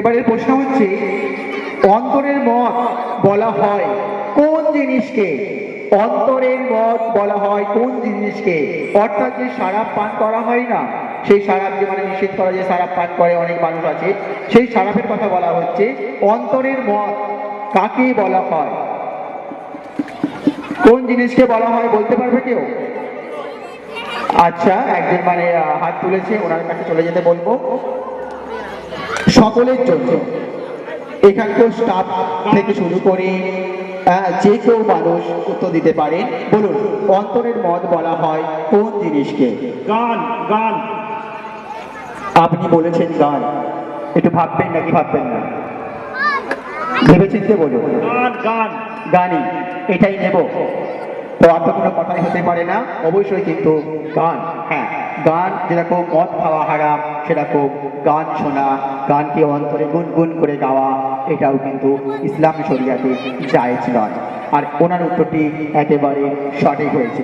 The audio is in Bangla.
এবারের প্রশ্ন হচ্ছে, অন্তরের মত বলা হয় কোন জিনিসকে? অন্তরের মত বলা হয় কোন জিনিসকে? অর্থাৎ যে সারাপ পান করা হয় না, সেই সারাপ যে মানে নিষেধ করা যে সারাপ পান করে অনেক মানুষ আছে, সেই সারাপের কথা বলা হচ্ছে অন্তরের মত কাকে বলা হয়? কোন জিনিসকে বলা হয় বলতে পারবে কেউ? আচ্ছা একজন মানে হাত তুলেছে, ওনার কাছে চলে যেতে বলব। সকলের জন্য। এখানকার স্টাফ থেকে শুরু করে যে কেউ মানুষ উত্তর দিতে পারেন বলুন অন্তরের মত বলা হয় কোন জিনিসকে? গান গান। আপনি বলেছেন গান। একটু ভাববেন নাকি ভাববেন না? ভেবেচিন্তে বলুন। গান গান। গানই এটাই নেব। তো আর তো কোনো কথাই হতে পারে না। অবশ্যই কিন্তু গান। হ্যাঁ গান যেরকম মদ খাওয়া হারাম সেরকম গান শোনা, গানকে অন্তরে গুনগুন করে গাওয়া, এটাও কিন্তু ইসলাম শরিয়াতে জায়েজ নয়। আর ওনার উত্তরটি একেবারে সঠিক হয়েছে।